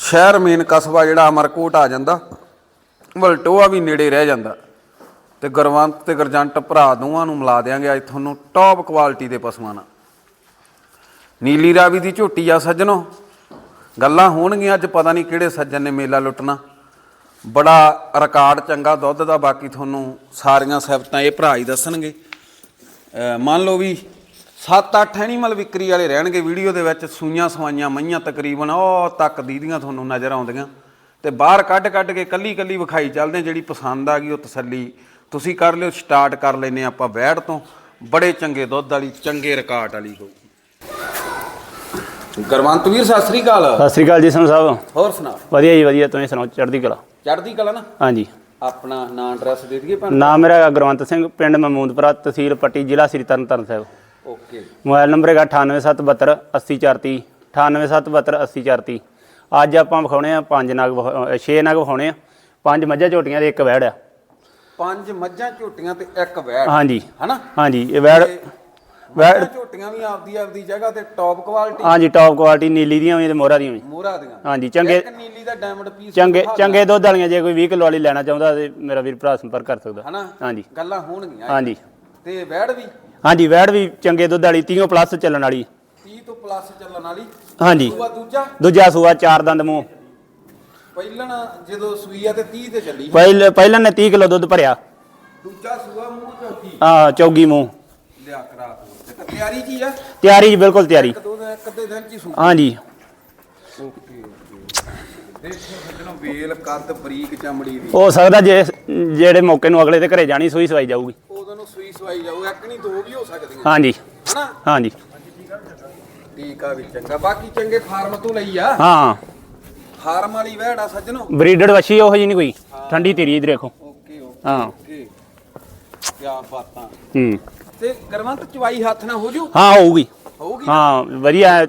ਸ਼ਹਿਰ ਮੇਨ ਕਸਬਾ ਜਿਹੜਾ ਅਮਰਕੋਟ ਆ ਜਾਂਦਾ, ਵਲਟੋਆ ਵੀ ਨੇੜੇ ਰਹਿ ਜਾਂਦਾ ਤੇ ਗੁਰਵੰਤ ਤੇ ਗਰਜੰਟ ਭਰਾ ਦੋਵਾਂ ਨੂੰ ਮਿਲਾ ਦਿਆਂਗੇ ਅੱਜ ਤੁਹਾਨੂੰ ਟੌਪ ਕੁਆਲਿਟੀ ਦੇ ਪਸ਼ੂਆਂ ਨਾਲ। ਨੀਲੀ ਰਾਵੀ ਦੀ ਝੋਟੀ ਆ ਸੱਜਣੋ, ਗੱਲਾਂ ਹੋਣਗੀਆਂ ਅੱਜ ਪਤਾ ਨਹੀਂ ਕਿਹੜੇ ਸੱਜਣ ਨੇ ਮੇਲਾ ਲੁੱਟਣਾ। ਬੜਾ ਰਿਕਾਰਡ ਚੰਗਾ ਦੁੱਧ ਦਾ, ਬਾਕੀ ਤੁਹਾਨੂੰ ਸਾਰੀਆਂ ਸਿਫਤਾਂ ਇਹ ਭਰਾ ਹੀ ਦੱਸਣਗੇ। ਮੰਨ ਲਓ ਵੀ 7-8 ਐਨੀਮਲ ਵਿਕਰੀ ਵਾਲੇ ਰਹਿਣਗੇ ਵੀਡੀਓ ਦੇ ਵਿੱਚ ਸੂਈਆਂ ਸਵਾਈਆਂ ਮਈਆਂ ਤਕਰੀਬਨ ਉਹ ਤੱਕ ਦੀਦੀਆਂ ਤੁਹਾਨੂੰ ਨਜ਼ਰ ਆਉਂਦੀਆਂ। ਤੇ ਬਾਹਰ ਕੱਢ ਕੱਢ ਕੇ ਕੱਲੀ ਕੱਲੀ ਵਿਖਾਈ ਚੱਲਦੇ। ਜਿਹੜੀ ਪਸੰਦ ਆ ਗਈ ਉਹ ਤਸੱਲੀ ਤੁਸੀਂ ਕਰ ਲਿਓ ਸਟਾਰਟ ਕਰ ਲੈਨੇ ਆਪਾਂ ਵੈੜ ਤੋਂ। ਬੜੇ ਚੰਗੇ ਦੁੱਧ ਵਾਲੀ ਚੰਗੇ ਰਿਕਾਰਡ ਵਾਲੀ ਹੋ ਗਰਵੰਤ ਵੀਰ ਸਤਿ ਸ੍ਰੀ ਅਕਾਲ। ਸਤਿ ਸ੍ਰੀ ਅਕਾਲ ਜੀ ਸਾਹਿਬ। ਹੋਰ ਸੁਣਾ। ਵਧੀਆ ਜੀ ਵਧੀਆ ਤੁਸੀਂ ਸੁਣਾਓ ਚੜ੍ਹਦੀ ਕਲਾ? ਚੜ੍ਹਦੀ ਕਲਾ ਨਾ? ਹਾਂਜੀ। ਆਪਣਾ ਨਾਂ ਐਡਰੈਸ ਦੇ ਦਈਏ ਭੈਣ ਨਾਮ ਮੇਰਾ ਹੈਗਾ ਗੁਰਵੰਤ ਸਿੰਘ ਪਿੰਡ ਮਹਿਮੂਦਪੁਰਾ ਤਹਿਸੀਲ ਪੱਟੀ ਜ਼ਿਲ੍ਹਾ Sri Tarn Taran Sahib. Okay. Mobile number ਹੈਗਾ 9872 80430 9872 80430 ਅੱਜ ਆਪਾਂ ਵਿਖਾਉਣੇ ਆ ਪੰਜ ਨਗ 6 ਨਗ ਵਿਖਾਉਣੇ ਆ ਪੰਜ ਮੱਝਾਂ ਝੋਟੀਆਂ ਦੇ ਇੱਕ ਵੈੜ ਆ। ਪੰਜ ਮੱਝਾਂ ਝੋਟੀਆਂ ਤੇ ਇੱਕ ਵੈੜ। ਹਾਂਜੀ। ਹਨਾ? ਹਾਂਜੀ ਇਹ ਵੈੜ ਮੱਝਾਂ ਝੋਟੀਆਂ ਵੀ ਆਪਦੀ ਆਪਦੀ ਜਗ੍ਹਾ ਤੇ ਟੌਪ ਕੁਆਲਿਟੀ ਹਾਂਜੀ ਟੌਪ ਕੁਆਲਿਟੀ ਨੀਲੀ ਦੀਆਂ ਵੀ ਤੇ ਮੋਹਰਾ ਦੀਆਂ ਵੀ ਮੋਹਰਾ ਦੀਆਂ। ਹਾਂਜੀ ਚੰਗੇ ਇੱਕ ਨੀਲੀ ਦਾ ਡਾਇਮੰਡ ਪੀਸ ਚੰਗੇ ਚੰਗੇ ਦੁੱਧ ਵਾਲੀਆਂ ਜੇ ਕੋਈ 20 ਕਿਲੋ ਵਾਲੀ ਲੈਣਾ ਚਾਹੁੰਦਾ ਤੇ ਮੇਰਾ ਵੀਰ ਭਰਾ ਸੰਪਰਕ ਕਰ ਸਕਦਾ। ਹਨਾ? ਹਾਂਜੀ। ਗੱਲਾਂ ਹੋਣਗੀਆਂ। ਹਾਂਜੀ। ਤੇ ਵੈੜ ਵੀ। ਹਾਂਜੀ ਵੈੜ ਵੀ ਚੰਗੇ ਦੁੱਧ ਵਾਲੀ 30 ਪਲੱਸ ਚੱਲਣ ਵਾਲੀ। 30 ਤੋਂ ਪਲੱਸ ਚੱਲਣ ਵਾਲੀ। ਹਾਂਜੀ। ਦੂਜਾ? ਦੂਜਾ ਸੂਆ ਚਾਰ ਦੰਦ ਮੂੰਹ। ਪਹਿਲਣ ਜਦੋਂ ਸੂਈ ਆ ਤੇ 30 ਤੇ ਚੱਲੀ। ਪਹਿਲ ਪਹਿਲਾਂ ਨੇ 30 ਕਿਲੋ ਦੁੱਧ ਭਰਿਆ। ਦੂਜਾ ਸੂਆ ਮੂੰਹ ਚੌਥੀ। ਆ ਚੌਗੀ ਮੂੰਹ। ਲਿਆ ਕਰਾ ਤੂੰ। ਤੇ ਤਿਆਰੀ ਕੀ ਆ? ਤਿਆਰੀ ਜੀ ਬਿਲਕੁਲ ਤਿਆਰੀ। ਦੋ ਦਿਨ ਚ ਹੀ ਸੂ ਹਾਂਜੀ। ਓਕੇ ਦੇਖੋ ਸੱਜਣੋ ਵੇਲ ਕੱਦ ਬਰੀਕ ਚਮੜੀ ਦੀ। ਹੋ ਸਕਦਾ ਜੇ ਜਿਹੜੇ ਮੌਕੇ ਨੂੰ ਅਗਲੇ ਦੇ ਘਰੇ ਜਾਣੀ ਸੂਈ ਸਵਾਈ ਜਾਊਗੀ। ਸਵਾਈ ਜਾਊ ਇੱਕ ਨਹੀਂ ਦੋ ਵੀ ਹੋ ਸਕਦੀਆਂ। ਹਾਂਜੀ। ਹਨਾ? ਹਾਂਜੀ। ਠੀਕ ਆ ਵੀ ਚੰਗਾ। ਬਾਕੀ ਚੰਗੇ ਫਾਰਮ ਤੋਂ ਲਈ ਆ। ਹਾਂ। ਫਾਰਮ ਵਾਲੀ ਵਹਿੜ ਸੱਜਣੋ। ਬਰੀਡਡ ਵਛੀ ਉਹ ਜੀ ਨਹੀਂ ਕੋਈ। ਠੰਡੀ ਧੀਰੀ ਇਧਰ ਦੇਖੋ ਓਕੇ ਓਕੇ ਹਾਂ। ਓਕੇ। ਕੀ ਬਾਤਾਂ। ਹੂੰ। ਤੇ ਗਰਮੰਤ ਚਵਾਈ ਹੱਥ ਨਾਲ ਹੋ ਜੂ ਹਾਂ ਹੋਊਗੀ। ਹੋਊਗੀ ਹਾਂ ਵਧੀਆ ਹੈ।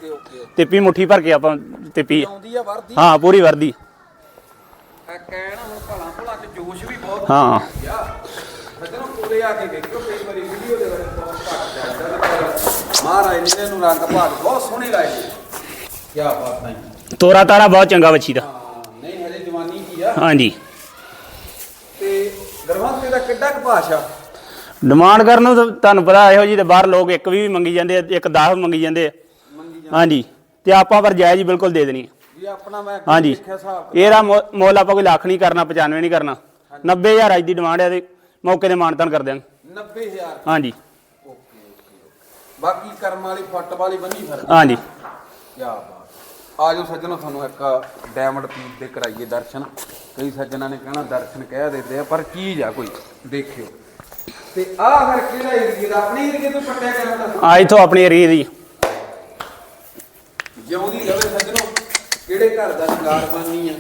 ਤਿੱਪੀ ਮੁੱਠੀ ਭਰ ਕੇ ਆਪਾਂ ਤਿੱਪੀ ਆਉਂਦੀ ਆ ਵਰਦੀ ਹਾਂ ਪੂਰੀ ਵਰਦੀ ਆ ਕਹਿਣਾ ਹੁਣ ਭਲਾ ਭਲਾ ਚ ਜੋਸ਼ ਵੀ ਬਹੁਤ ਹਾਂ। ਆ। ਸੱਜਣੋ ਕੋਲੇ ਆ ਕੇ ਦੇਖੋ ਕਈ ਵਾਰੀ ਵੀਡੀਓ ਦੇ ਵਿੱਚ ਬਹੁਤ ਘੱਟ ਜਾਂਦਾ ਪਰ ਮਹਾਰਾਜ ਨੇ ਇਹਨੂੰ ਰੰਗ ਭਾਗ ਬਹੁਤ ਸੋਹਣੇ ਲਾਏ ਨੇ। ਕੀ ਬਾਤ ਹੈ ਤੋਰਾ ਤਾਰਾ ਬਹੁਤ ਚੰਗਾ ਵੱਛੀ ਦਾ। ਨਹੀਂ ਹਜੇ ਜਵਾਨੀ ਕੀ ਆ। ਹਾਂਜੀ। ਤੇ ਗਰਮੰਤ ਦਾ ਕਿੱਡਾ ਕੁ ਭਾਸ਼ਾ ਡਿਮਾਂਡ ਕਰਨ ਨੂੰ ਤੁਹਾਨੂੰ ਪਤਾ ਇਹੋ ਜੀ ਤੇ ਬਾਹਰ ਲੋਕ ਇੱਕ ਵੀ ਮੰਗੀ ਜਾਂਦੇ ਆ, ਇੱਕ 10 ਮੰਗੀ ਜਾਂਦੇ ਆ। ਹਾਂਜੀ। ਤੇ ਆਪਾਂ ਪਰ ਜਾਇਜ਼ ਬਿਲਕੁਲ ਦੇ ਦੇਣੀ ਆਪਣਾ ਮੈਂ ਹਾਂਜੀ। ਇਹਦਾ ਮੁੱਲ ਆਪਾਂ ਕੋਈ ਲੱਖ ਨਹੀਂ ਕਰਨਾ 95 ਨਹੀਂ ਕਰਨਾ। 90000 ਅੱਜ ਦੀ ਡਿਮਾਂਡ ਹੈ ਤੇ ਮੌਕੇ ਤੇ ਮਾਨਤਨ ਕਰ ਦਿਆਂਗੇ। 90000 ਹਾਂਜੀ। ਓਕੇ ਓਕੇ ਬਾਕੀ ਕਰਮ ਵਾਲੀ ਫੱਟ ਵਾਲੀ ਬੰਨੀ ਫਿਰ। ਹਾਂਜੀ। ਕੀ ਬਾਤ। ਆਜੋ ਸੱਜਣੋ ਤੁਹਾਨੂੰ ਇੱਕ ਡਾਇਮੰਡ ਪੀਸ ਦੇ ਕਰਾਈਏ ਦਰਸ਼ਨ। ਕਈ ਸੱਜਣਾ ਨੇ ਕਹਿਣਾ ਦਰਸ਼ਨ ਕਹਿ ਦਿੰਦੇ ਆ ਪਰ ਚੀਜ਼ ਆ ਕੋਈ ਦੇਖਿਓ। ਤੇ ਆਹ ਫਿਰ ਕਿਹੜਾ ਏਰੀਆ ਦਾ? ਆਪਣੀ ਏਰੀਆ ਤੋਂ ਪੱਟਿਆ ਕਰਦਾ ਆ ਇਥੋਂ ਆਪਣੀ ਏਰੀਏ ਦੀ। ਜਿਉਂਦੀ ਰਵੇ ਸੱਜਣੋ ਕਿਹੜੇ ਘਰ ਦਾ ਸ਼ਿੰਗਾਰ ਬਣਨੀ ਆ?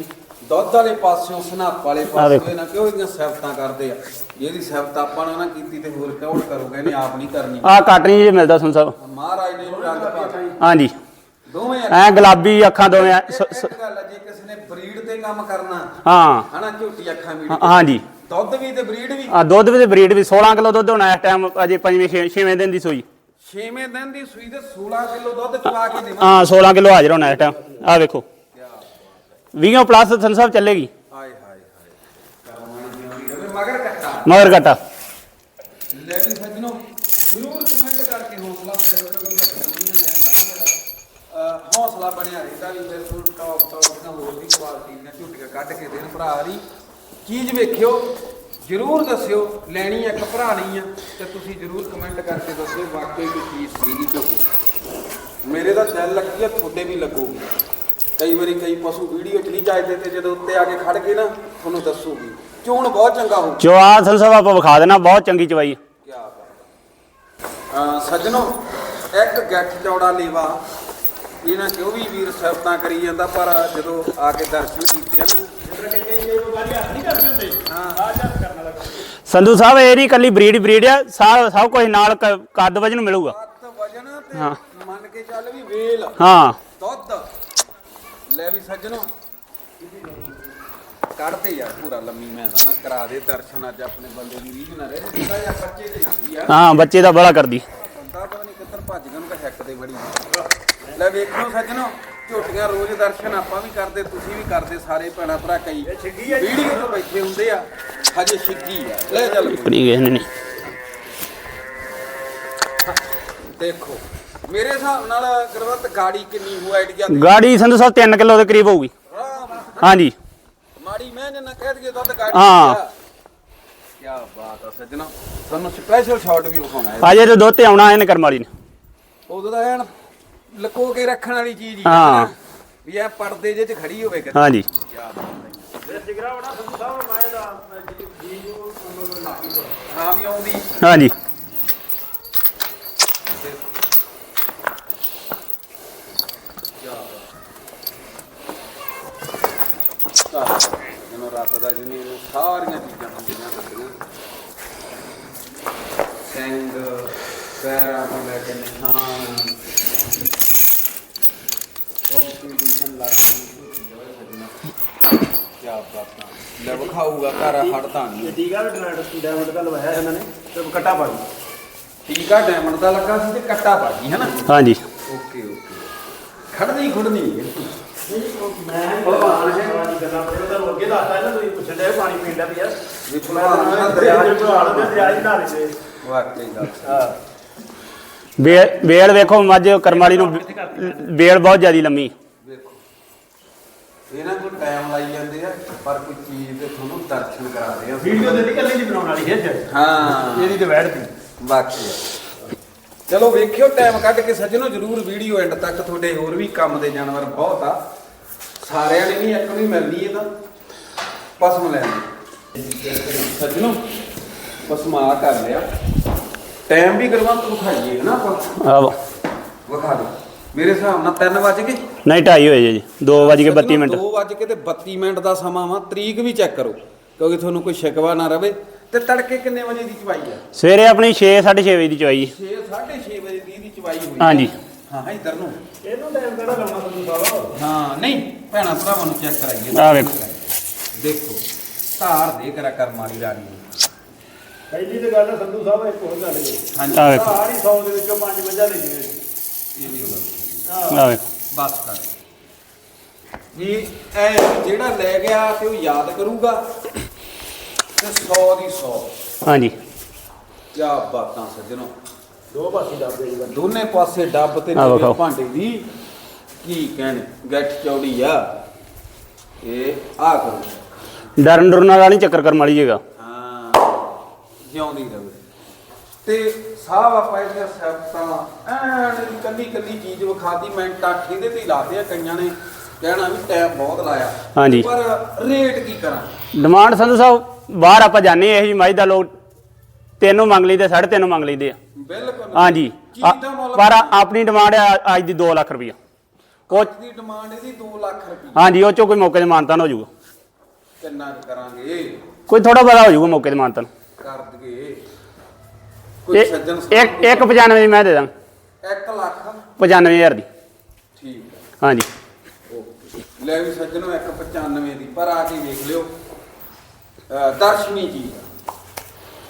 ਦੁੱਧ ਵਾਲੇ ਪਾਸਿਓਂ ਸਨਾਪ ਵਾਲੇ ਪਾਸਿਓਂ। ਇਹਨਾਂ ਕਿਉਂ ਇਹਦੀਆਂ ਸਿਫਤਾਂ ਕਰਦੇ ਆ? ਇਹਦੀ ਸਿਫਤ ਆਪਾਂ ਨੇ ਨਾ ਕੀਤੀ ਤੇ ਹੋਰ ਕੌਣ ਕਰੂਗਾ ਇਹਨੇ ਆਪ ਨਹੀਂ ਕਰਨੀ। ਆ ਕਾਟਨੀ ਜੇ ਮਿਲਦਾ ਸੁਣ ਸਾਹਿਬ। ਮਹਾਰਾਜ ਨੇ ਇਹਨੂੰ ਰੰਗ ਪਾਤਾ ਹਾਂਜੀ। ਦੋਵੇਂ ਐ ਗੁਲਾਬੀ ਅੱਖਾਂ ਦੋਵੇਂ ਗੱਲ ਜੇ ਕਿਸੇ ਨੇ ਬਰੀਡ ਤੇ ਕੰਮ ਕਰਨਾ ਹਾਂ। ਹਨਾ ਝੋਟੀ ਅੱਖਾਂ ਮੀਟ ਹਾਂਜੀ। ਦੁੱਧ ਵੀ ਤੇ ਬਰੀਡ ਵੀ। ਆ ਦੁੱਧ ਵੀ ਤੇ ਬਰੀਡ ਵੀ 16 ਕਿਲੋ ਦੁੱਧ ਹੋਣਾ ਇਸ ਟਾਈਮ ਅਜੇ ਪੰਜਵੇਂ ਛੇ- ਛੇਵੇਂ ਦਿਨ ਦੀ ਸੂਈ। 6ਵੇਂ ਦਿਨ ਦੀ ਸੂਈ ਤੇ 16 ਕਿਲੋ ਦੁੱਧ ਚਵਾ ਕੇ ਦੇਵਾਂ ਹਾਂ 16 ਕਿਲੋ ਹਾਜ਼ਰ ਹੋਣਾ ਇਸ ਟਾਈਮ ਆ ਵੇਖੋ। 20 ਪਲੱਸ ਸੰਨ ਸਾਹਿਬ ਚੱਲੇਗੀ। ਹਾਏ ਹਾਏ ਹਾਏ। ਕਰਮਾਂ ਜਿਉਂਦੀ ਰਵੇ ਮਗਰ ਕੱਟਾ ਮਗਰ ਘਟਾ। ਲੈ ਵੀ ਸੱਜਣੋ ਜ਼ਰੂਰ ਕਮੈਂਟ ਕਰਕੇ ਹੌਸਲਾ ਕਿਉਂਕਿ ਲੱਗਣੀਆਂ ਹੌਸਲਾ ਬਣਿਆ ਰਹਿੰਦਾ ਵੀ ਤੁਹਾਨੂੰ ਟੌਪ ਟੌਪ ਨਾਲ ਹੋਰ ਵੀ ਕੁਆਲਿਟੀ ਦੀਆਂ ਝੁੱਟੀਆਂ ਕੱਢ ਕੇ ਦੇਣ ਭਰਾ ਦੀ। ਚੀਜ਼ ਵੇਖਿਓ ਜ਼ਰੂਰ ਦੱਸਿਓ ਲੈਣੀ ਇੱਕ ਭਰਾ ਨਹੀਂ ਆ ਤੇ ਤੁਸੀਂ ਜ਼ਰੂਰ ਕਮੈਂਟ ਕਰਕੇ ਦੱਸਿਓ ਵਾਕਈ ਕੋਈ ਚੀਜ਼ ਸੀਗੀ ਝੁੱਟੀ ਮੇਰੇ ਦਾ ਦਿਲ ਲੱਗੀ ਆ ਤੁਹਾਡੇ ਵੀ ਲੱਗੂਗੀ। ਕਈ ਵਾਰੀ ਕਈ ਪਸ਼ੂ ਵੀਡੀਓ ਚ ਨਹੀਂ ਚਾਹੀਦੇ ਤੇ ਜਦੋਂ ਉੱਤੇ ਆ ਕੇ ਖੜ ਗਏ ਨਾ ਤੁਹਾਨੂੰ ਦੱਸੂਗੀ। ਚੋਣ ਬਹੁਤ ਚੰਗਾ ਹੋਊ। ਆ ਸੰਨ ਸਾਹਿਬ ਆਪਾਂ ਵਿਖਾ ਦੇਣਾ ਬਹੁਤ ਚੰਗੀ ਚਵਾਈ। ਬਾਤ ਸੱਜਣੋ ਇੱਕ ਗੱਠ ਚੌੜਾ ਲੇਵਾ। ਇਹਨਾਂ ਕਿਉਂ ਵੀ ਵੀਰ ਸਿਫਤਾਂ ਕਰੀ ਜਾਂਦਾ ਪਰ ਜਦੋਂ ਆ ਕੇ ਦਰਸ਼ਨ ਕੀਤੇ ਆ ਨਾ। ਸੰਧੂ ਸਾਹਿਬ ਇਹ ਨਹੀਂ ਕੱਲੀ ਬਰੀਡ ਬਰੀਡ ਆ ਸਭ ਸਭ ਕੁਝ ਨਾਲ ਕ- ਕੱਦ ਵਜਨ ਮਿਲੂਗਾ। ਕੱਤ ਵਜਨ ਤੇ ਹਾਂ। ਮੰਨ ਕੇ ਚੱਲ ਵੀ ਵੇਲ। ਹਾਂ। ਦੁੱਧ। ਲੈ ਵੀ ਸੱਜਣੋ। ਕੱਢਦੇ ਯਾਰ ਪੂਰਾ ਲੰਮੀ ਮੈਂ ਨਾ ਕਰਾ ਦੇ ਦਰਸ਼ਨ ਅੱਜ ਆਪਣੇ ਬੰਦੇ ਦੀ ਰੀਝ ਨਾ ਰਹੇ। ਥੋੜਾ ਜਿਹਾ ਬੱਚੇ ਤੇ ਹੁੰਦੀ ਆ। ਹਾਂ ਬੱਚੇ ਦਾ ਬੜਾ ਕਰਦੀ। ਬੰਦਾ ਪਤਾ ਨਹੀਂ ਕਿੱਧਰ ਭੱਜ ਗਿਆ ਉਹਨੂੰ ਹੈਕ ਤੇ ਬੜੀ। ਲੈ ਵੇਖੋ ਸੱਜਣੋ ਝੋਟੀਆਂ ਰੋਜ਼ ਦਰਸ਼ਨ ਆਪਾਂ ਵੀ ਕਰਦੇ ਤੁਸੀਂ ਵੀ ਕਰਦੇ ਸਾਰੇ ਭੈਣਾ ਭਰਾ ਕਈ। ਵੀਡੀਓ ਤੋਂ ਬੈਠੇ ਹੁੰਦੇ ਆ ਹਜੇ ਛਿੱਗੀ ਆ। ਲੈ ਚੱਲ। ਨਹੀਂ ਗਏ ਨਹੀਂ। ਦੇਖੋ ਮੇਰੇ ਹਿਸਾਬ ਨਾਲ ਗੁਰਵੰਤ ਗਾੜੀ ਕਿੰਨੀ ਹੋ ਆਈਡੀਆ ਤੇ ਗਾੜੀ ਸੰਧੂ ਸਾਹਿਬ 3 ਕਿਲੋ ਦੇ ਕਰੀਬ ਹੋਊਗੀ ਆਰਾਮ ਨਾਲ। ਹਾਂਜੀ ਮਾੜੀ ਮੈਂ ਨਾ ਕਹਿ ਦਈਏ ਦੁੱਧ ਗਾੜੀ ਹਾਂ। ਕੀ ਬਾਤ ਆ ਸੱਜਣਾ ਤੁਹਾਨੂੰ ਸਪੈਸ਼ਲ ਸ਼ਾਟ ਵੀ ਵਿਖਾਉਣਾ ਹੈ ਅਜੇ ਤੇ ਦੁੱਧ ਤੇ ਆਉਣਾ ਇਹਨੇ ਕਰਮ ਵਾਲੀ ਨੇ ਉਦੋਂ ਦਾ ਐਨ ਲੁਕੋ ਕੇ ਰੱਖਣ ਵਾਲੀ ਚੀਜ਼ ਹੀ ਹਾਂ। ਵੀ ਇਹ ਪਰਦੇ ਜੇ ਚ ਖੜੀ ਹੋਵੇ ਕਿਤੇ ਹਾਂਜੀ ਕੀ ਬਾਤ ਹੈ ਹਾਂ ਵੀ ਆਉਂਦੀ ਹਾਂਜੀ ਜਿਹਨੂੰ ਰੱਬ ਦਾ ਜਿਹਨੇ ਇਹਨੂੰ ਸਾਰੀਆਂ ਚੀਜ਼ਾਂ ਹੁੰਦੀਆਂ ਹੁੰਦੀਆਂ ਸਿੰਘ ਪੈਰਾਂ ਤੋਂ ਲੈ ਕੇ ਨਿਸ਼ਾਨ ਕੰਪੀਟੀਸ਼ਨ ਲੱਗਦੀ ਕੀ ਬਾਤਾਂ ਲੈ ਵਿਖਾਊਗਾ ਘਰ ਟੀਕਾ ਵੀ ਡਾਇਮੰਡ ਦਾ ਲਵਾਇਆ ਇਹਨਾਂ ਨੇ ਤੇ ਕੱਟਾ ਪਾ ਟੀਕਾ ਡਾਇਮੰਡ ਦਾ ਲੱਗਾ ਸੀ ਤੇ ਕੱਟਾ ਬਾਜੀ ਹੈ ਨਾ? ਹਾਂਜੀ। ਖੜਨੀ ਖੁੜਨੀ ਮੈਂ ਭਗਵਾਨ ਹੈ। ਗੱਲਾਂ ਬੜੇ ਤੁਹਾਨੂੰ ਅੱਗੇ ਦੱਸਦਾ ਇਹਨਾਂ ਤੁਸੀਂ ਪੁੱਛਣ ਦੇ ਪਾਣੀ ਪੀਂਦਾ ਪਿਆ ਵੀ ਭਲਵਾਨ ਦਾ ਦਰਿਆ ਦਰਿਆ ਹੀ ਤੇ ਵਾਕਈ ਹਾਂ। ਬੇਲ ਬੇਲ ਵੇਖੋ ਮੱਝ ਕਰਮ ਵਾਲੀ ਨੂੰ ਬੇਲ ਬਹੁਤ ਜ਼ਿਆਦੀ ਲੰਮੀ। ਦੇਖੋ ਇਹਨਾਂ ਕੋਲ ਟਾਈਮ ਲਾਈ ਜਾਂਦੇ ਆ ਪਰ ਕੋਈ ਚੀਜ਼ ਤੇ ਤੁਹਾਨੂੰ ਦਰਸ਼ਨ ਕਰਾਦੇ ਆ। ਵੀਡੀਓ ਦੇ ਨਹੀਂ ਕੱਲੀ ਜੀ ਬਣਾਉਣ ਵਾਲੀ ਹੈ ਹਾਂ। ਇਹਦੀ ਤੇ ਵੈੜ ਤੀ ਵਾਕਈ। ਚਲੋ ਵੇਖਿਓ ਟਾਈਮ ਕੱਢ ਕੇ ਸੱਜਣੋ ਜਰੂਰ ਵੀਡੀਓ ਐਂਡ ਤੱਕ ਤੁਹਾਡੇ ਹੋਰ ਵੀ ਕੰਮ ਦੇ ਜਾਨਵਰ ਬਹੁਤ ਆ। ਸਾਰਿਆਂ ਨੇ ਨਹੀਂ ਇੱਕ ਵੀ ਮਿਲਣੀ ਇਹਦਾ ਪਸਮ ਲੈਣੀ ਸੱਜਣੋ ਪਸਮਾ ਕਰ ਲਿਆ। ਟਾਈਮ ਵੀ ਕਰਵੰਤ ਵਿਖਾਈਏ ਨਾ ਆਪਾਂ। ਆਹੋ। ਵਿਖਾ ਦੇ। ਮੇਰੇ ਹਿਸਾਬ ਨਾਲ 3 ਵਜ ਗਏ। ਨਹੀਂ ਢਾਈ ਹੋਏ ਜੀ 2 ਵਜ ਕੇ 32 ਮਿੰਟ। 2 ਵਜ ਕੇ ਤੇ 32 ਮਿੰਟ ਦਾ ਸਮਾਂ ਵਾ। ਤਰੀਕ ਵੀ ਚੈੱਕ ਕਰੋ ਕਿਉਂਕਿ ਤੁਹਾਨੂੰ ਕੋਈ ਸ਼ਿਕਵਾ ਨਾ ਰਵੇ। ਤੇ ਤੜਕੇ ਕਿੰਨੇ ਵਜੇ ਦੀ ਚਵਾਈ ਆ? ਸਵੇਰੇ ਆਪਣੀ 6 6:30 ਵਜੇ ਦੀ ਚਵਾਈ। 6 6:30 ਵਜੇ ਦੀ ਚਵਾਈ ਹੋਈ ਹਾਂਜੀ। ਹਾਂ ਇਧਰ ਨੂੰ। ਇਹਨੂੰ ਟਾਈਮ ਕਿਹੜਾ ਲਾਉਣਾ ਤੁਹਾਨੂੰ ਸਾਹਿਬ ਹਾਂ ਨਹੀਂ ਭੈਣਾ ਭਰਾਵਾਂ ਨੂੰ ਚੈੱਕ ਕਰਾਈਏ। ਆਹ ਵੇਖੋ। ਦੇਖੋ ਧਾਰ ਦੇ ਕਰਾ ਕਰਮ ਵਾਲੀ ਰਾਣੀ। ਨੂੰ। ਪਹਿਲੀ ਤੇ ਗੱਲ ਸੰਧੂ ਸਾਹਿਬ ਇੱਕ ਹੋਰ ਗੱਲ ਹੈ। ਹਾਂਜੀ। ਆ ਵੇਖੋ। ਸਾਰੀ 100 ਦੇ ਵਿੱਚੋਂ ਪੰਜ ਮੱਝਾਂ ਲੈ ਜਿਵੇਂ ਇਹ ਵੀ ਗੱਲ। ਆ ਵੇਖੋ। ਬਸ ਕਰ। ਵੀ ਐ ਜਿਹੜਾ ਲੈ ਗਿਆ ਤੇ ਉਹ ਯਾਦ ਕਰੂਗਾ। ਤੇ 100 ਦੀ 100 ਹਾਂਜੀ। ਕੀ ਬਾਤਾਂ ਸੱਜਣੋ। ਦੋ ਪਾਸੇ ਦੱਬਦੇ ਜੀ ਦੋਨੇ ਪਾਸੇ ਡੱਬ ਤੇ ਆਹ ਵਿਖਾਓ। ਭਾਂਡੇ ਦੀ ਕੀ ਕਹਿਣ ਗੱਠ ਚੌੜੀ ਆ। ਇਹ ਆ ਕਰੋ। ਡਰਨ ਡਰਨ ਵਾਲਾ ਨਹੀਂ ਚੱਕਰ ਕਰਮ ਵਾਲੀ ਜੇਗਾ ਹਾਂ ਜਿਉਂਦੀ ਰਵੇ। ਤੇ ਸਾਹ ਆਪਾਂ ਇਹਦੀਆਂ ਸੈਪਟਾਂ ਐਨ ਕੱਲੀ ਕੱਲੀ ਚੀਜ਼ ਵਿਖਾਤੀ ਮਿੰਟਾਂ ਠੇਦੇ ਤੇ ਹੀ ਲਾਤੇ ਆ ਕਈਆਂ ਨੇ ਕਹਿਣਾ ਵੀ ਟਾਈਮ ਬਹੁਤ ਲਾਇਆ। ਹਾਂਜੀ। ਪਰ ਰੇਟ ਕੀ ਕਰਾਂ? ਡਿਮਾਂਡ ਸੰਧੂ ਸਾਹਿਬ ਬਾਹਰ ਆਪਾਂ ਜਾਣੇ ਇਹ ਜੀ ਮੱਝ ਦਾ ਲੋਕ ਤੈਨੂੰ ਮੰਗ ਲਈਦੇ ਸਾਢੇ ਤਿੰਨ ਮੰਗ ਲਈਦੇ ਆ। ਬਿਲਕੁਲ। ਹਾਂਜੀ। ਕੀ ਆ- ਦਾ ਮੁੱਲ ਪਰ ਆਪਣੀ ਡਿਮਾਂਡ ਹੈ ਅੱਜ ਦੀ 2 ਲੱਖ ਰੁਪਈਆ। ਅੱਜ ਦੀ ਡਿਮਾਂਡ ਇਹਦੀ 2 ਲੱਖ ਰੁਪਏ ਹਾਂਜੀ ਉਹ ਚੋਂ ਕੋਈ ਮੌਕੇ ਤੇ ਮਾਨਤਾਨ ਹੋ ਜਾਊਗਾ। ਕਿੰਨਾ ਕਰਾਂਗੇ? ਕੋਈ ਥੋੜਾ ਬੜਾ ਹੋ ਜਾਊਗਾ ਮੌਕੇ ਤੇ ਮਾਨਤਾਨ ਕਰ ਦਈਏ। ਕੋਈ ਸੱਜਣ ਇੱਕ ਇੱਕ 95 ਦੀ ਮੈਂ ਦੇ ਦਾਂ 1 ਲੱਖ? 95000 ਦੀ। ਠੀਕ ਹੈ ਹਾਂਜੀ। ਲੈ ਵੀ ਸੱਜਣੋ 195 ਦੀ। ਪਰ ਆ ਕੇ ਵੇਖ ਲਿਓ। ਅਹ ਦਰਸ਼ਨੀ ਜੀ।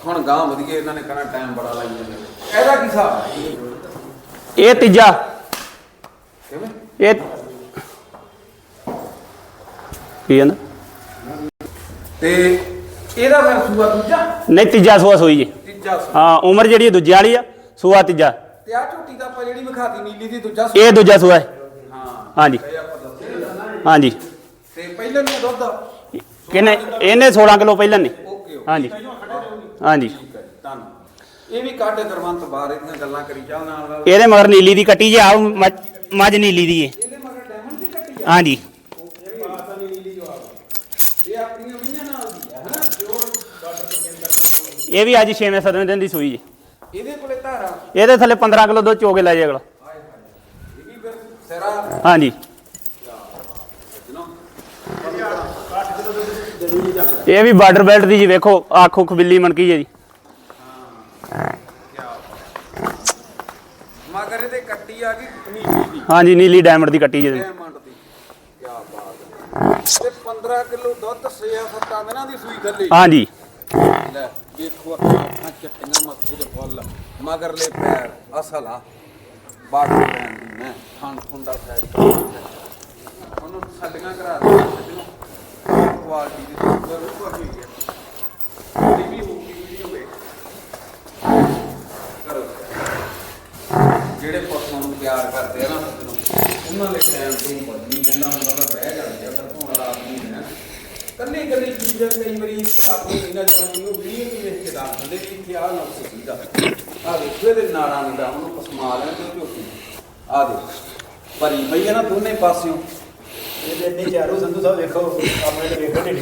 ਹੁਣ ਗਾਂ ਵਧੀਆ ਇਹਨਾਂ ਨੇ ਕਹਣਾ ਟਾਈਮ ਬੜਾ ਲਾਈ ਜਾਂਦੇ। ਇਹਦਾ ਕੀ ਹਿਸਾਬ ਹੈ? ਇਹ ਤੀਜਾ। ਕਿਵੇਂ? ਇਹ ਕੀ ਕਹਿੰਦਾ? ਤੇ ਇਹਦਾ ਫਿਰ ਸੂਆ ਦੂਜਾ? ਨਹੀਂ ਤੀਜਾ ਸੂਆ ਸੋਈ ਜੀ। ਤੀਜਾ ਸੂਆ। ਹਾਂ ਉਮਰ ਜਿਹੜੀ ਦੂਜੇ ਵਾਲੀ ਆ ਸੂਆ ਤੀਜਾ। ਤੇ ਆ ਝੋਟੀ ਦਾ ਆਪਾਂ ਜਿਹੜੀ ਵਿਖਾਤੀ ਨੀਲੀ ਦੀ ਦੂਜਾ ਸੂਆ। ਇਹ ਦੂਜਾ ਸੂਆ ਹੈ। ਹਾਂ। ਹਾਂਜੀ। ਹਾਂਜੀ। ਤੇ ਪਹਿਲਾਂ ਨੂੰ ਦੁੱਧ ਕਿੰਨੇ ਇਹਨੇ 16 ਕਿਲੋ ਪਹਿਲਾਂ ਨੇ ਓਕੇ ਓਕੇ ਹਾਂਜੀ। ਹਾਂਜੀ। ਠੀਕ ਹੈ ਧੰਨਵਾਦ। ਇਹ ਵੀ ਕਾਢੇ ਦਰਵੰਤ ਬਾਹਰ ਇਹਦੀਆਂ ਗੱਲਾਂ ਕਰੀ ਚੱਲ ਨਾਲ ਨਾਲ। ਇਹਦੇ ਮਗਰ ਨੀਲੀ ਦੀ ਕੱਟੀ ਜੀ ਆ ਮੱਝ ਨੀਲੀ ਦੀ ਏ। ਇਹਦੇ ਮਗਰ ਡਾਇਮੰਡ ਦੀ ਕੱਟੀ ਆ ਹਾਂਜੀ। ਇਹ ਆਪਣੀਆਂ ਮੀਆਂ ਨਾਲ ਦੀ ਹੈ ਹਨਾ? ਪਿਓਰ ਇਹ ਵੀ ਅੱਜ 6ਵੇਂ 7ਵੇਂ ਦਿਨ ਦੀ ਸੂਈ ਜੀ। ਇਹਦੇ ਕੋਲੇ ਧਾਰਾ? ਇਹਦੇ ਥੱਲੇ 15 ਕਿਲੋ ਦੁੱਧ ਚੋਗੇ ਲੈ ਜੇ ਅਗਲਾ। ਹਾਏ ਹਾਏ ਇਹ ਵੀ ਫਿਰ ਤੇਰਾ ਹਾਂਜੀ। ਇਹ ਵੀ ਬਾਰਡਰ ਬੈਲਟ ਦੀ ਜੀ ਵੇਖੋ ਅੱਖ ਉੱਖ ਬਿੱਲੀ ਮਣਕੀ ਹੈ ਜੀ ਮਗਰ ਇਹਦੇ ਕੱਟੀ ਆ ਗਈ ਨੀਲੀ ਦੀ ਹਾਂਜੀ ਨੀਲੀ ਡਾਇਮੰਡ ਦੀ ਕੱਟੀ ਜੀ ਡਾਇਮੰਡ ਦੀ। ਕੀ ਬਾਤ ਹੈ। ਤੇ 15 ਕਿਲੋ ਦੁੱਧ 6-7 ਦਿਨਾਂ ਦੀ ਸੂਈ ਥੱਲੇ। ਹਾਂਜੀ। ਲੈ ਵੇਖੋ ਅੱਖਾਂ ਚੱਟੀਆਂ ਮੱਥੇ ਦੇ ਫੁੱਲ। ਮਗਰਲੇ ਪੈਰ ਅਸਲ ਆ। ਬਾਕੀ ਲੈਣ ਦੀ ਮੈਂ ਖਾਣ ਖੁੰਡ ਦਾ ਸਾਈਜ਼ ਉਹਨੂੰ ਛੱਡੀਆਂ ਕਰਾ ਦੇ ਕੁਆਲਿਟੀ ਦੀ ਸੁਪਰ ਉਹ ਹੋਈ ਹੈ ਇਹ ਵੀ ਹੋਊਗੀ ਵੀਡੀਓ ਵੇਖ। ਕਰੋ। ਜਿਹੜੇ ਪਸ਼ੂਆਂ ਨੂੰ ਪਿਆਰ ਕਰਦੇ ਆ ਨਾ ਉਹਨਾਂ ਦੇ ਟਾਈਮ ਤੋਂ ਹੀ ਕਹਿੰਦਾ ਹੁੰਦਾ ਤਾਂ ਬਹਿ ਜਾਂਦੇ ਆ, ਫਿਰ ਹੁਣ ਰਾਤ ਨਹੀਂ ਹੈ ਕੱਲੀ ਕੱਲੀ ਚੀਜ਼ ਕਈ ਵਾਰੀ ਆਪਣੀ ਇਹਨਾਂ ਦੇ ਨੂੰ ਵੀਡੀਓ ਵੀ ਵੇਖ ਕੇ ਦੱਸ ਦਿੰਦੇ ਕਿ ਕੀ ਆਹ ਨੁਕਸ ਸੀਗਾ ਆ ਵੇਖੋ, ਇਹਦੇ ਨਾੜਾਂ ਦਾ ਉਹਨੂੰ ਪਸਮਾ ਲੈਣ ਤੇ ਝੋਟੀ। ਆ ਦੇ ਭਰੀ ਪਈ ਹੈ ਨਾ ਦੋਨੇ ਪਾਸਿਓਂ। ਇਹ ਤੇ ਇੰਨੀ ਚਾਰੋ ਸੰਧੂ ਸਾਹਿਬ ਵੇਖੋ ਆਪਣੇ ਤੇ ਵੇਖੋ ਢਿੱਡੀ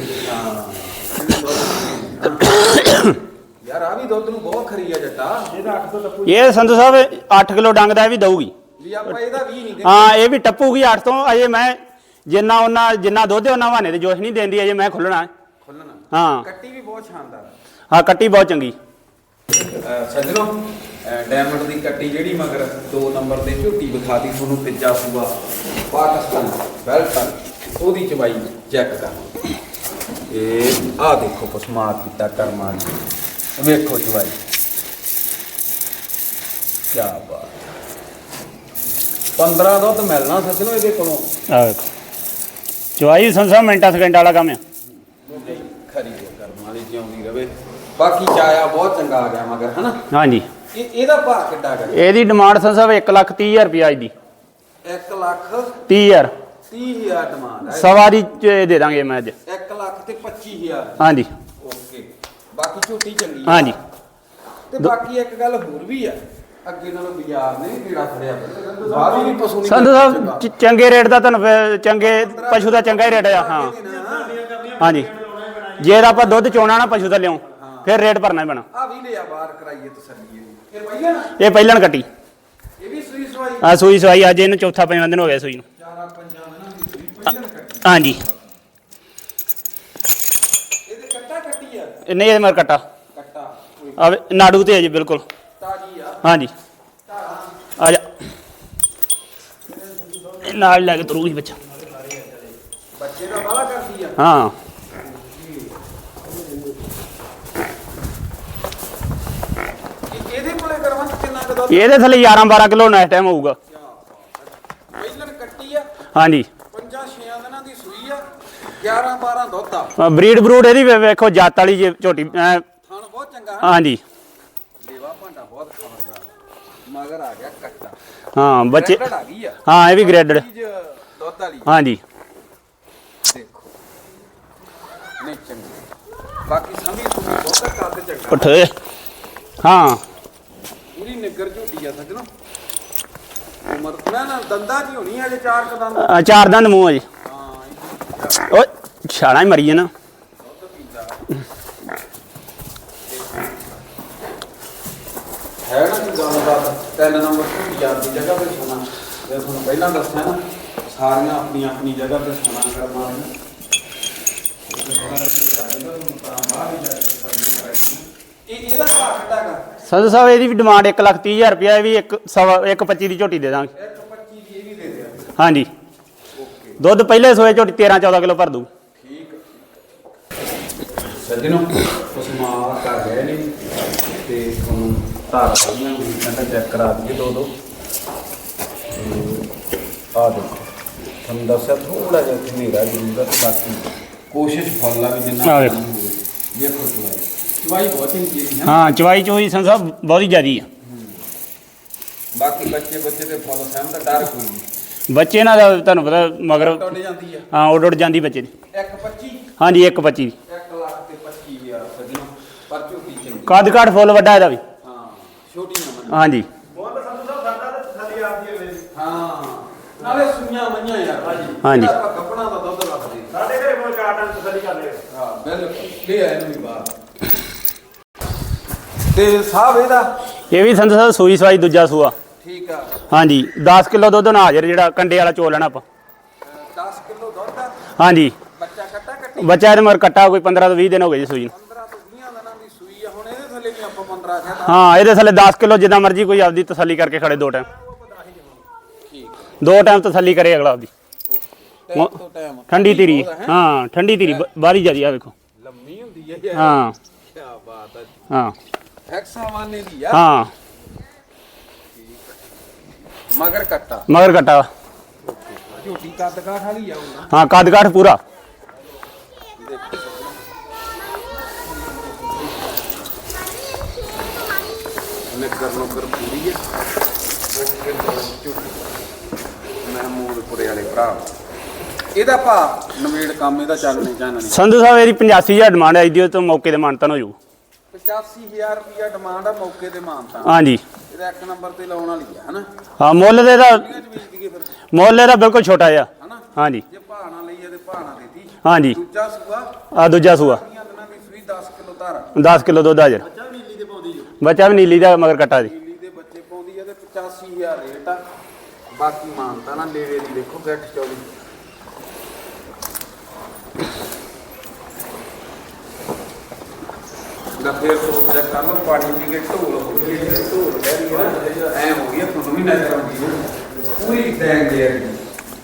ਯਾਰ ਆ ਵੀ ਦੁੱਧ ਨੂੰ ਬਹੁਤ ਖਰੀ ਆ ਜੱਟਾ। ਇਹਦਾ ਅੱਖ ਤੋਂ ਟੱਪੂ ਇਹ ਸੰਧੂ ਸਾਹਿਬ 8 ਕਿਲੋ ਡੰਗ ਦਾ ਇਹ ਵੀ ਦਊਗੀ। ਵੀ ਆਪਾਂ ਇਹਦਾ ਵੀ ਨਹੀਂ ਹਾਂ ਇਹ ਵੀ ਟੱਪੂਗੀ 8 ਤੋਂ। ਅਜੇ ਮੈਂ ਜਿੰਨਾ ਉਹਨਾਂ ਜਿੰਨਾ ਦੁੱਧ ਉਹਨਾਂ ਹਵਾਨੇ ਤੇ ਜੋਸ਼ ਨਹੀਂ ਦਿੰਦੀ ਅਜੇ ਮੈਂ ਖੁੱਲਣਾ ਖੁੱਲਣਾ। ਹਾਂ। ਕੱਟੀ ਵੀ ਬਹੁਤ ਸ਼ਾਨਦਾਰ ਹਾਂ ਕੱਟੀ ਬਹੁਤ ਚੰਗੀ। ਸੱਜਣੋ ਡਾਇਮੰਡ ਦੀ ਕੱਟੀ ਜਿਹੜੀ ਮਗਰ 2 ਨੰਬਰ ਤੇ ਝੋਟੀ ਵਿਖਾਤੀ ਤੁਹਾਨੂੰ ਤੀਜਾ ਸੂਆ ਪਾਕਿਸਤਾਨ ਬੈਲਟਨ ਉਹਦੀ ਚਵਾਈ ਚੈੱਕ ਕਰ। ਇਹ ਆ ਦੇਖੋ ਪਸਮਾ ਕੀਤਾ ਕਰਮਾਂ ਦੀ ਵੇਖੋ ਚਵਾਈ। ਕੀ ਬਾਤ। 15 ਦੁੱਧ ਮਿਲਣਾ ਸੱਜਣੋ ਇਹਦੇ ਕੋਲੋਂ। ਆ ਵੇਖੋ। ਚਵਾਈ ਸਾਹਿਬ ਮਿੰਟਾਂ ਸਕਿੰਟਾਂ ਵਾਲਾ ਕੰਮ ਆ। ਖਰੀ ਕਰਮਾਂ ਵਾਲੀ ਜਿਉਂਦੀ ਰਵੇ। ਬਾਕੀ ਚਾਇਆ ਬਹੁਤ ਚੰਗਾ ਆ ਗਿਆ ਮਗਰ ਹਨਾ? ਹਾਂਜੀ। ਇਹ ਇਹਦਾ ਭਾਅ ਕਿੱਡਾ ਗਾ? ਇਹਦੀ ਡਿਮਾਂਡ ਸੰਧੂ ਸਾਹਿਬ 1 ਲੱਖ 30 ਹਜ਼ਾਰ ਰੁਪਏ ਅੱਜ ਦੀ। 1 ਲੱਖ 30 ਹਜ਼ਾਰ। 30000 ਡਿਮਾਂਡ ਹੈ ਸਵਾ ਦੀ ਚ ਦੇ ਦਾਂਗੇ ਮੈਂ ਅੱਜ। 1 ਲੱਖ ਤੇ 25000 ਹਾਂਜੀ। ਓਕੇ। ਬਾਕੀ ਝੋਟੀ ਚੰਗੀ ਆ। ਹਾਂਜੀ। ਤੇ ਬਾਕੀ ਇੱਕ ਗੱਲ ਹੋਰ ਵੀ ਆ। ਅੱਗੇ ਨਾਲੋਂ ਬਾਜ਼ਾਰ ਨੇ ਕੀੜਾ ਫੜਿਆ ਬਾਹਰ ਵੀ ਪਸ਼ੂ ਨਹੀਂ ਸੰਧੂ ਸਾਹਿਬ ਚੰਗਾ। ਚ- ਚੰਗੇ ਰੇਟ ਦਾ ਤੁਹਾਨੂੰ ਫਿਰ ਚੰਗੇ ਪਸ਼ੂ ਦਾ ਚੰਗਾ ਹੀ ਰੇਟ ਆ ਹਾਂ। ਹਾਂਜੀ। ਜੇ। ਤਾਂ ਆਪਾਂ ਦੁੱਧ ਚੋਣਾ ਨਾ ਪਸ਼ੂ ਦਾ ਲਿਓ ਫਿਰ ਰੇਟ ਭਰਨਾ ਹੀ ਪੈਣਾ। ਆ ਵੀ ਲਿਆ ਬਾਹਰ ਕਰਾਈਏ ਤਸੱਲੀ ਇਹਦੀ ਇਹ ਨਾ? ਇਹ ਪਹਿਲਣ ਕੱਟੀ। ਇਹ ਵੀ ਸੂਈ ਸਵਾਈ? ਆ ਸੂਈ ਸਵਾਈ ਅੱਜ ਇਹਨੂੰ ਚੌਥਾ ਪੰਜਵਾਂ ਦਿਨ ਹੋ ਗਿਆ ਸੂਈ ਨੂੰ। ਚਾਰਾਂ ਪੰਜਾਂ ਦਿਨਾਂ ਦੀ ਸੂਈ ਪਹਿਲਾਂ ਕੱਟੀ। ਹਾਂਜੀ। ਇਹਦੇ ਕੱਟਾ ਕੱਟੀ ਆ? ਇਹ ਨਹੀਂ ਇਹ ਮਰ ਕੱਟਾ। ਕੱਟਾ ਆ ਨਾੜੂ ਤੇ ਹੈ ਜੀ ਬਿਲਕੁਲ। ਤਾਜੀ ਆ। ਹਾਂਜੀ। ਆ ਜਾ। ਇਹ ਨਾਲ ਲੈ ਕੇ ਤੁਰੂਗੀ ਬੱਚਾ ਬੱਚੇ ਦਾ ਬਾਲਾ ਕਰਦੀ ਆ? ਹਾਂ ਇਹ- ਇਹਦੇ ਕੋਲੇ ਕਰਵਾਂ ਕਿੰਨਾ ਕੁ ਦੁੱਧ ਇਹਦੇ ਥੱਲੇ 11 12 ਕਿਲੋ ਨੈਕਸਟ ਟਾਈਮ ਹੋਊਗਾ। ਪਹਿਲਾਂ ਕੱਟੀ ਆ। ਹਾਂਜੀ। ਪੰਜਾਂ ਛੇਆਂ ਦਿਨਾਂ ਦੀ ਸੂਈ ਆ। 11 12 ਦੁੱਧ ਆ। ਬਰੀਡ ਬਰੂਡ ਇਹਦੀ ਵੇਖੋ ਜੱਤ ਵਾਲੀ ਜੇ ਝੋਟੀ ਐਂ, ਥਣ ਬਹੁਤ ਚੰਗਾ ਹੈ। ਹਾਂਜੀ। ਲੇਵਾ ਭਾਂਡਾ ਬਹੁਤ ਖਬਰਦਾਰ ਮਗਰ ਆ ਗਿਆ ਕੱਟਾ। ਹਾਂ ਬੱਚੇ ਹਾਂ ਇਹ ਵੀ ਗ੍ਰੇਡਡ ਚੀਜ਼ ਦੁੱਧ ਵਾਲੀ ਹਾਂਜੀ। ਦੇਖੋ। ਨਹੀਂ ਚੰਗੀ। ਬਾਕੀ ਸੰਭੀ ਸੁਣੀ ਬਹੁਤ ਕੱਦ ਚੰਗਾ। ਉਠੇ ਹਾਂ। ਪੂਰੀ ਨਿੱਗਰ ਝੋਟੀ ਆ ਸੱਜਣੋ ਉਮਰ ਨਾ ਨਾ ਦੰਦਾਂ ਦੀ ਹੋਣੀ ਹਜੇ ਚਾਰ ਅ, ਚਾਰ ਦੰਦ ਮੂੰਹ ਹੈ ਜੀ ਓਏ ਛਾਲਾ ਹੀ ਮਰੀ ਜਾਣਾ ਹੈ ਨਾ ਕੋਈ ਗੱਲਬਾਤ ਤਿੰਨ ਨੰਬਰ ਝੋਟੀ ਆਪਦੀ ਜਗ੍ਹਾ ਤੇ ਸੋਣਾ ਜੇ ਤੁਹਾਨੂੰ ਪਹਿਲਾਂ ਦੱਸਿਆ ਨਾ ਸਾਰੀਆਂ ਆਪਣੀ ਆਪਣੀ ਜਗ੍ਹਾ ਤੇ ਸੋਣਾ ਕਰਮਾਂ ਨੇ ਇਹ ਇਹਦਾ ਭਾਅ ਕਿੱਡਾ ਸੰਧੂ ਸਾਹਿਬ ਇਹਦੀ ਵੀ ਡਿਮਾਂਡ 1 ਲੱਖ 30 ਹਜ਼ਾਰ ਰੁਪਇਆ ਇਹ ਵੀ ਇੱਕ ਸਵਾ 1 25 ਦੀ ਝੋਟੀ ਦੇ ਦਾਂਗੇ। 125 ਦੀ ਇਹ ਵੀ ਦੇ ਦਿਆ ਹਾਂਜੀ। ਓਕੇ। ਦੁੱਧ ਪਹਿਲੇ ਸੋਏ ਝੋਟੀ 13 14 ਕਿਲੋ ਭਰ ਦੂ ਠੀਕ। ਸੱਜਣੋ ਪਸਮਾ ਕਰ ਗਏ ਨੇ ਤੇ ਤੁਹਾਨੂੰ ਧਾਰ ਵੀ ਕਹਿੰਦਾ ਚੈੱਕ ਕਰਾ ਦਈਏ ਦੋ ਦੋ। ਆ ਦੇਖੋ ਤੁਹਾਨੂੰ ਦੱਸਿਆ ਥੋੜਾ ਜਿਹਾ ਹਨੇਰਾ ਜ਼ਰੂਰ ਹੈ ਬਾਕੀ ਕੋਸ਼ਿਸ਼ ਫੁੱਲ ਆ ਵੀ ਜਿੰਨਾ ਦੇਖੋ। ਦੇਖੋ ਚਵਾਈ ਬਹੁਤ ਹੈ ਹਾਂ ਚਵਾਈ ਚੋਈ ਸਾਹਿਬ ਬਹੁਤ ਹੀ ਜ਼ਿਆਦੀ ਆ। ਬਾਕੀ ਬੱਚੇ ਬੱਚੇ ਤੇ ਫੁੱਲ ਸਹਿਮ ਦਾ ਡਰ ਕੋਈ ਨਹੀਂ। ਬੱਚੇ ਨਾਲ ਤੁਹਾਨੂੰ ਪਤਾ ਮਗਰ ਟੁੱਟ ਜਾਂਦੀ ਆ। ਹਾਂ ਉੱਡ ਉੱਡ ਜਾਂਦੀ ਬੱਚੇ ਦੀ। 125 ਹਾਂਜੀ 1 25 ਦੀ 1 ਲੱਖ ਤੇ 25 ਹਜ਼ਾਰ ਸੱਜਣੋ ਪਰ ਝੋਟੀ ਚੰਗੀ। ਕੱਦ ਕਾਠ ਫੁੱਲ ਵੱਡਾ ਇਹਦਾ ਵੀ। ਹਾਂ ਛੋਟੀ ਨਾ ਮੰਨ ਹਾਂਜੀ। ਬਹੁਤ ਸੰਧੂ ਸਾਹਿਬ ਸਾਡਾ ਤੇ ਥੱਲੇ ਆਪਦੀ ਹੋਵੇ। ਹਾਂ। ਨਾਲੇ ਸੁਈਆਂ ਮਈਆਂ ਯਾਰ ਹਾਂਜੀ। ਆਪਾਂ ਕੱਪੜਾ ਦਾ ਦੁੱਧ ਰੱਖਦੇ ਸਾਡੇ ਘਰੇ ਕੋਲ ਕਾਟਨ ਤਸੱਲੀ ਕਰ ਲਿਓ ਹਾਂ ਬਿਲਕੁਲ। ਲੈ ਆਏ ਨੂੰ ਵੀ ਬਾਹਰ ਤੇ ਸਾਹਿਬ ਇਹਦਾ? ਇਹ ਵੀ ਸਾਹਿਬ ਸੂਈ ਸਵਾਈ ਦੂਜਾ ਸੂਆ। ਠੀਕ ਆ। ਹਾਂਜੀ 10 ਕਿਲੋ ਦੁੱਧ ਨਾ ਹਾਜ਼ਰ ਜਿਹੜਾ ਕੰਡੇ ਵਾਲਾ ਚੋ ਲੈਣਾ ਆਪਾਂ। 10 ਕਿਲੋ ਦੁੱਧ? ਆ ਹਾਂਜੀ। ਬੱਚਾ ਕੱਟਾ ਕੱਟੀ? ਬੱਚਾ ਇਹਦੇ ਮਗਰ ਕੱਟਾ ਕੋਈ 15 ਤੋਂ 20 ਦਿਨ ਹੋ ਗਏ ਜੀ ਸੂਈ ਨੂੰ। 15 ਤੋਂ 20 ਦਿਨਾਂ ਦੀ ਸੂਈ ਆ ਹੁਣ ਇਹਦੇ ਥੱਲੇ ਵੀ ਆਪਾਂ 15 ਕਹਿੰਦਾ ਹਾਂ ਇਹਦੇ ਥੱਲੇ 10 ਕਿਲੋ ਜਿੱਦਾਂ ਮਰਜ਼ੀ ਕੋਈ ਆਪਦੀ ਤਸੱਲੀ ਕਰਕੇ ਖੜੇ ਦੋ ਟਾਈਮ। ਠੀਕ ਦੋ ਟਾਈਮ ਤਸੱਲੀ ਕਰੇ ਅਗਲਾ ਆਪਦੀ। ਠੰਡੀ ਧੀਰੀ। ਹਾਂ? ਠੰਡੀ ਧੀਰੀ ਬ- ਬਾਹਲੀ ਜਿਆਦੀ ਆ ਵੇਖੋ। ਲੰਮੀ ਹੁੰਦੀ ਹੈ ਹਾਂ। ਕੀ ਬਾਤ ਹੈ ਹਾਂ। ਐਕਸਾਵਾਨੇ ਦੀ ਆ। ਹਾਂ। ਮਗਰ ਕੱਟਾ। ਮਗਰ ਕੱਟਾ। ਝੋਟੀ ਕੱਦ ਕਾ ਖਾਲੀ ਆਉਂਦਾ ਹਾਂ ਕੱਦ ਕਾਠ ਪੂਰਾ। ਨਿੱਕਰ ਨੁੱਕਰ ਪੂਰੀ ਹੈ ਓਕੇ ਝੋਟੀ ਮੈਂ ਮੂਲਪੁਰੇ ਵਾਲੇ ਭਰਾ। ਇਹਦਾ ਭਾ ਨਵੇੜ ਕੰਮ ਇਹਦਾ ਚੱਲਣੇ ਚਾਹਣਾ ਸੰਧੂ ਸਾਹਿਬ ਇਹਦੀ 85000 ਡਿਮਾਂਡ ਆਈ ਦੀ ਉਹ ਤੋਂ ਮੌਕੇ ਤੇ ਮਾਨਤਨ ਹੋ ਜੂ 85000 ਰੁਪਿਆ ਡਿਮਾਂਡ ਆ ਮੌਕੇ ਤੇ ਮਾਨਤਾ ਹਾਂਜੀ। ਇਹਦਾ ਇੱਕ ਨੰਬਰ ਤੇ ਲਾਉਣ ਵਾਲੀ ਆ ਹਨਾ? ਹਾਂ ਮੁੱਲ ਦੇ ਦਾ ਕਿਹਨਾਂ ਚ ਵੇਚ ਦਈਏ ਫਿਰ? ਮੁੱਲ ਇਹਦਾ ਬਿਲਕੁਲ ਛੋਟਾ ਆ ਹਨਾ? ਹਾਂਜੀ। ਜੇ ਭਾਣਾ ਲਈਏ ਤੇ ਭਾਣਾ ਦੇਤੀ। ਹਾਂਜੀ। ਦੂਜਾ ਸੂਆ। ਆ ਦੂਜਾ ਸੂਆ। ਦੀਆਂ ਦਿਨਾਂ ਦੀ ਸੂਈ 10 ਕਿਲੋ ਧਾਰ 10 ਕਿਲੋ ਦੁੱਧ ਹਾਜ਼ਰ ਬੱਚਾ ਵੀ ਨੀਲੀ ਦਾ ਮਗਰ ਕੱਟਾ ਜੀ। ਨੀਲੀ ਦੇ ਬੱਚੇ ਪਾਉਂਦੀ ਆ ਤੇ 85000 ਰੇਟ ਆ। ਬਾਕੀ ਮਾਨਤਾ ਨਾ ਲੇਵੇ ਦੀ ਦੇਖੋ ਗੱਠ ਚੌੜੀ। ਦਾ ਫੇਰ ਤੋਂ ਚੈੱਕ ਕਰ ਲਓ ਪਾਣੀ ਦੀ ਕੇ ਢੋਲ ਹੋ ਗਈ ਢੋਲ ਕਹਿ ਰਹੀ ਹੈ ਐ ਹੋ ਗਈ ਤੁਹਾਨੂੰ ਵੀ ਨਜ਼ਰ ਆਉਂਦੀ ਹੈ ਪੂਰੀ ਟੈਂਗ ਦੇ ਹੈ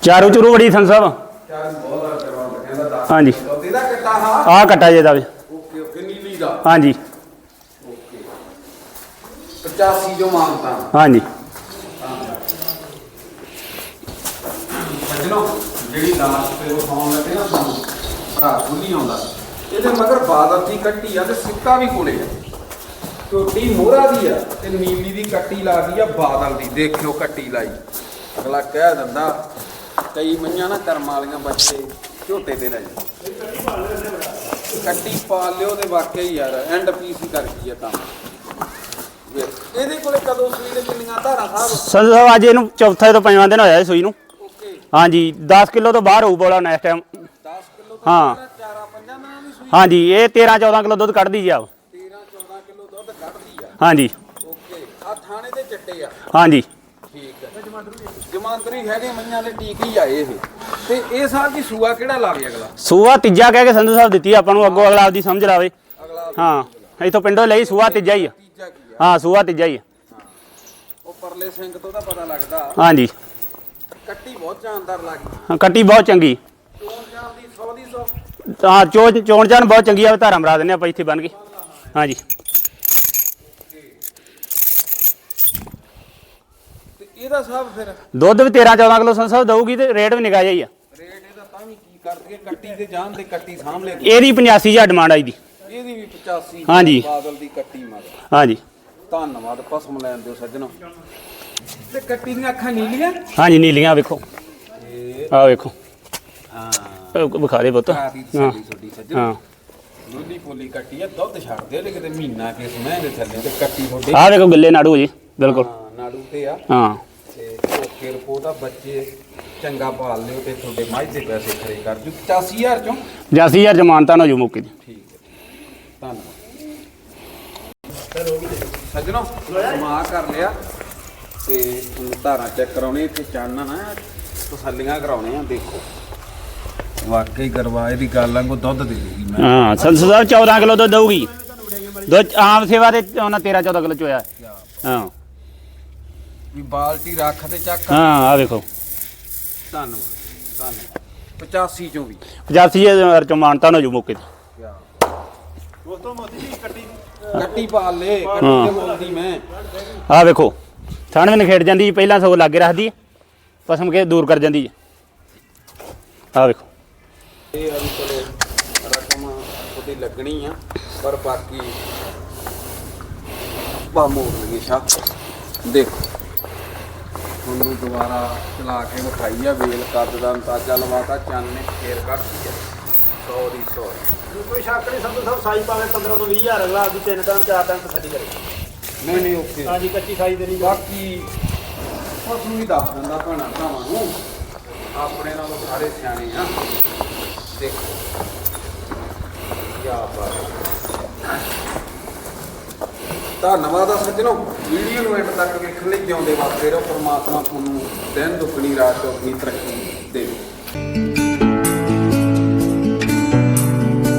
ਚਾਰੂ ਚੁਰੂ ਬੜੀ ਸੰਧੂ ਸਾਹਿਬ। ਚਾਰ ਬਹੁਤ ਆ ਕਰਵਾ ਕਹਿੰਦਾ ਦੱਸ ਹਾਂਜੀ। ਕਿੱਟਾ ਹਾਂ? ਆ ਕੱਟਾ ਜੇ ਦਾ ਵੀ। ਓਕੇ ਓਕੇ ਨੀਲੀ ਦਾ। ਹਾਂਜੀ। ਓਕੇ। 85 ਜੋ ਮਾਨਤਾ ਹਾਂਜੀ। ਸੱਜਣੋ ਜਿਹੜੀ ਲਾਸਟ ਤੇ ਉਹ ਸੌਣ ਲੱਗੇ ਨਾ ਸਾਨੂੰ ਭਰਾ ਖੁੱਲੀ ਆਉਂਦਾ। ਇਹਦੇ ਮਗਰ ਬਾਦਲ ਦੀ ਕੱਟੀ ਆ ਤੇ ਸਿੱਕਾ ਵੀ ਕੋਲੇ ਆ। ਝੋਟੀ ਮੋਹਰਾ ਦੀ ਆ ਤੇ ਨੀਲੀ ਦੀ ਕੱਟੀ ਲਾਦੀ ਆ ਬਾਦਲ ਦੀ। ਦੇਖਿਓ ਕੱਟੀ ਲਾਈ। ਅਗਲਾ ਕਹਿ ਦਿੰਦਾ ਕਈ ਮੰਨਿਆ ਨਾ ਕਰਮ ਵਾਲੀਆਂ ਬੱਚੇ ਝੋਟੇ ਤੇ ਲੈ ਜਾ ਕੱਟੀ ਪਾ ਲਿਓ ਤੇ ਵਾਕਈ ਯਾਰ ਐਂਡ ਪੀਸ ਹੀ ਕਰ ਗਈ ਆ ਤਾਂ। ਇਹਦੇ ਕੋਲੇ ਕਦੋਂ ਸੂਈ ਦੇ ਕਿੰਨੀਆਂ ਧਾਰਾਂ ਸਾਹਿਬ? ਸੰਧੂ ਸਾਹਿਬ ਅੱਜ ਇਹਨੂੰ ਚੌਥਾ ਤੋਂ ਪੰਜਵਾਂ ਦਿਨ ਹੋਇਆ ਇਹ ਸੂਈ ਨੂੰ। ਹਾਂਜੀ 10 ਕਿਲੋ ਤੋਂ ਬਾਹਰ ਹੋਊ ਬੋਲਾ ਨੈਕਸਟ ਟਾਈਮ 10 ਕਿਲੋ ਤੋਂ ਹਾਂ। ਪਹਿਲਾਂ ਚਾਰਾਂ ਪੰਜਾਂ ਦਿਨਾਂ ਦੀ ਸੂਈ ਹਾਂਜੀ ਇਹ 13 14 ਕਿਲੋ ਦੁੱਧ ਕੱਢਦੀ ਜੀ ਆਪ 13 14 ਕਿਲੋ ਦੁੱਧ ਕੱਢਦੀ ਆ। ਹਾਂਜੀ। ਓਕੇ ਆ ਥਾਣੇ ਦੇ ਚੱਟੇ ਆ। ਹਾਂਜੀ। ਠੀਕ ਹੈ ਜਮਾਂਦਰੀ ਹੈਗੇ ਮਈਆਂ ਦੇ ਟੀਕ ਹੀ ਆਏ ਇਹ। ਤੇ ਇਹ ਸਾਹਿਬ ਕੀ ਸੂਆ ਕਿਹੜਾ ਲਾਵੇ ਅਗਲਾ? ਸੂਆ ਤੀਜਾ ਕਹਿ ਕੇ ਸੰਧੂ ਸਾਹਿਬ ਦਿੱਤੀ ਆਪਾਂ ਨੂੰ ਅੱਗੋਂ ਅਗਲਾ ਆਪਦੀ ਸਮਝ ਲਾਵੇ। ਅਗਲਾ ਹਾਂ ਇਥੋਂ ਪਿੰਡੋਂ ਲਈ ਸੂਆ ਤੀਜਾ ਹੀ ਆ। ਹਾਂ ਸੂਆ ਤੀਜਾ ਹੀ ਆ। ਉਹ ਪਰਲੇ ਸਿੰਘ ਤੋਂ ਤਾਂ ਪਤਾ ਲੱਗਦਾ। ਹਾਂਜੀ। ਕੱਟੀ ਬਹੁਤ ਜਾਨਦਾਰ ਲੱਗੀ ਹਾਂ, ਕੱਟੀ ਬਹੁਤ ਚੰਗੀ। ਚੋਣ ਜਾਣ ਦੀ 100 ਦੀ 100 ਹਾਂ ਚੋਣ ਚੋਣ ਜਾਨ ਬਹੁਤ ਚੰਗੀ ਆ ਧਾਰਾ ਮਰਾ ਦਿੰਨੇ ਆਪਾਂ ਇੱਥੇ ਬਣ ਕੇ ਹਾਂਜੀ। ਤੇ ਇਹਦਾ ਸਾਹਿਬ ਫਿਰ? ਦੁੱਧ ਵੀ 13 14 ਕਿਲੋ ਸਾਹਿਬ ਦਊਗੀ ਤੇ ਰੇਟ ਵੀ ਨਿਕਾ ਜਾਈ ਆ। ਰੇਟ ਇਹਦਾ ਤਾਂ ਵੀ ਕੀ ਕਰਦੀ ਕੱਟੀ ਤੇ ਜਾਨ ਦੇ ਕੱਟੀ ਸਾਹਮਣੇ ਇਹਦੀ 85000 ਡਿਮਾਂਡ ਆਈ ਦੀ ਇਹਦੀ ਵੀ 85 ਹਾਂਜੀ। ਬਾਦਲ ਦੀ ਕੱਟੀ ਮਗਰ ਹਾਂਜੀ। ਧੰਨਵਾਦ ਪਸਮ ਲੈਣ ਦਿਓ ਸੱਜਣੋ। ਤੇ ਕੱਟੀ ਦੀਆਂ ਅੱਖਾਂ ਨੀਲੀਆਂ? ਹਾਂਜੀ ਨੀਲੀਆਂ ਵੇਖੋ। ਆ ਵੇਖੋ। ਵਿਖਾ ਦੇ ਪੁੱਤ। ਹਾਂ ਸਾਡੀ ਛੋਟੀ ਸੱਜਣੋ। ਹਾਂ। ਦੁੱਧੀ ਪੋਲੀ ਕੱਟੀ ਆ ਦੁੱਧ ਛੱਡਦੇ ਨੇ ਕਿਤੇ ਮਹੀਨਾ ਕੇ ਸੁਣਾ ਦੇ ਥੱਲੇ ਤੇ ਕੱਟੀ ਤੁਹਾਡੇ। ਆ ਵੇਖੋ ਗਿੱਲੇ ਨਾੜੂ ਜੀ ਬਿਲਕੁਲ। ਹਾਂ, ਨਾੜੂ ਤੇ ਆ। ਹਾਂ। ਤੇ ਓਕੇ ਰਿਪੋਰਟ ਆ ਬੱਚੇ ਚੰਗਾ ਪਾਲ ਲਿਓ ਤੇ ਤੁਹਾਡੇ ਮੱਝ ਦੇ ਪੈਸੇ ਖਰੇ ਕਰ ਜੂ 85000 ਚੋਂ। 80000 ਜਮਾਨਤਾਂ ਹੋ ਜੂ ਮੌਕੇ ਦੀ। ਠੀਕ ਹੈ। ਧੰਨਵਾਦ। ਸੱਜਣੋ ਸਮਾ ਕਰ ਲਿਆ ਤੇ ਹੁਣ ਧਾਰਾਂ ਚੈੱਕ ਕਰਾਉਣੇ ਇੱਥੇ ਚਾਨਣਾ ਨਾ ਤਸੱਲੀਆਂ ਕਰਾਉਣੇ ਆ ਦੇਖੋ। ਵਾਕਈ ਕਰਵਾ ਇਹਦੀ ਗੱਲ ਵਾਂਗੂ ਦੁੱਧ ਦੇ ਦੇਗੀ ਮੈਂ। ਹਾਂ ਸੰਸਦ ਸਾਹਿਬ 14 ਕਿਲੋ ਦੁੱਧ ਦਊਗੀ। ਦੁੱਧ ਆਮ ਸੇਵਾ ਦੇ ਉਹਨਾਂ 13 14 ਕਿਲੋ ਚੋਇਆ। ਹਾਂ। ਵੀ ਬਾਲਟੀ ਰੱਖ ਤੇ ਚੱਕ ਹਾਂ ਆ ਵੇਖੋ। ਧੰਨਵਾਦ ਧੰਨਵਾਦ। 85 ਚੋਂ ਵੀ। 85000 ਚੋਂ ਮਾਨਤਾਂ ਹੋ ਜੂ ਮੌਕੇ ਤੇ। ਦੋਸਤੋ ਮੋਦੀ ਜੀ ਕੱਟੀ ਕੱਟੀ ਪਾਲ ਲੇ ਕੱਟੀ ਹਾਂ। ਤੇ ਬੋਲਦੀ ਮੈਂ। ਆ ਵੇਖੋ ਥਣ ਵੀ ਨਖੇੜ ਜਾਂਦੀ ਜੀ, ਪਹਿਲਾਂ ਸਗੋਂ ਲਾਗੇ ਰੱਖਦੀ ਪਸਮ ਕੇ ਦੂਰ ਕਰ ਜਾਂਦੀ ਆ ਵੇਖੋ। ਇਹ ਵੀ ਚਲੋ ਰਕਮ ਉਹਦੀ ਲੱਗਣੀ ਆ ਪਰ ਬਾਕੀ ਬਾ ਮੋੜ ਲਗੇ ਸ਼ਾ ਦੇਖੋ ਤੁਹਾਨੂੰ ਦੁਬਾਰਾ ਚਲਾ ਕੇ ਵਿਖਾਈ ਆ ਵੇਲ ਕੱਦ ਦਾ ਅੰਦਾਜ਼ਾ ਲਵਾਤਾ ਚੰਨ ਨੇ ਫੇਰ ਕੱਢਤੀ ਆ। 100 ਦੀ 100 ਕੋਈ ਸ਼ੱਕ ਨਹੀਂ ਸੰਧੂ ਸਾਹਿਬ ਸਾਈ ਪਾਵੇ 15 ਤੋਂ 20000 ਅਗਲਾ ਆਪਦੀ ਤਿੰਨ ਟਾਈਮ ਚਾਰ ਟਾਈਮ ਤਸੱਲੀ ਕਰੇ। ਨਹੀਂ ਨਹੀਂ ਓਕੇ। ਹਾਂਜੀ ਕੱਚੀ ਸਾਈ ਦੇਣੀ ਬਾਕੀ ਉਸ ਨੂੰ ਵੀ ਦੱਸ ਦਿੰਦਾ ਭੈਣਾਂ ਭਰਾਵਾਂ ਨੂੰ ਆਪਣੇ ਨਾਲੋਂ ਸਾਰੇ ਸਿਆਣੇ ਆ। ਦੇਖੋ। ਕੀ ਬਾਤ ਧੰਨਵਾਦ ਆ ਸੱਜਣੋ। ਵੀਡੀਓ ਨੂੰ ਐਂਡ ਤੱਕ ਵੇਖਣ ਲਈ ਜਿਉਂਦੇ ਵਾਸਤੇ ਰਹੋ। ਪਰਮਾਤਮਾ ਤੁਹਾਨੂੰ ਦਿਨ ਦੁੱਗਣੀ, ਰਾਤ ਚੌਗਣੀ ਤਰੱਕੀ ਦੇਵੇ।